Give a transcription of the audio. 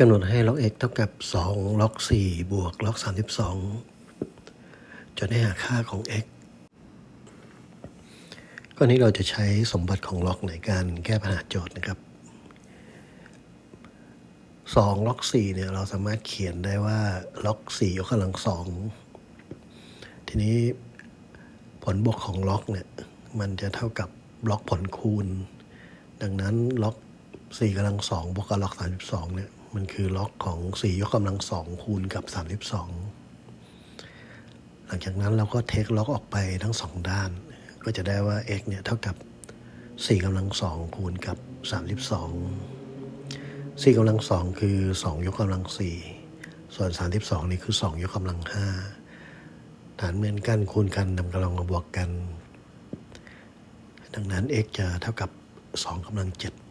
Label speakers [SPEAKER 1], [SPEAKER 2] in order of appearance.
[SPEAKER 1] กำหนดให้ล็อก x เท่ากับ 2 ล็อก 4 บวก ล็อก 32 จนได้หาค่าของ x ก็นี้เราจะใช้สมบัติของล็อกในการแก้ปัญหาโจทย์นะครับ 2 ล็อก 4 เนี่ย เราสามารถเขียนได้ว่าล็อก 4 ยกกำลัง 2 ทีนี้ผลบวกของล็อกเนี่ย มันจะเท่ากับล็อกผลคูณ ดังนั้นล็อก 4กำลัง2บวกกับล็อก 32 เนี่ย มันคือล็อกของ 4 ยกกำลัง2คูณกับ 32 หลังจากนั้นเราก็เทคล็อกออกไปทั้งสองด้าน ก็จะได้ว่า x เนี่ยเท่ากับ 4กำลัง2คูณกับ 32 4กำลัง2คือ 2 ยกกำลัง 4 ส่วน 32 นี่คือ 2 ยกกำลัง 5 ฐานเหมือนกันคูณกันนำกำลังมาบวกกัน ดังนั้น x จะเท่ากับ2กำลัง7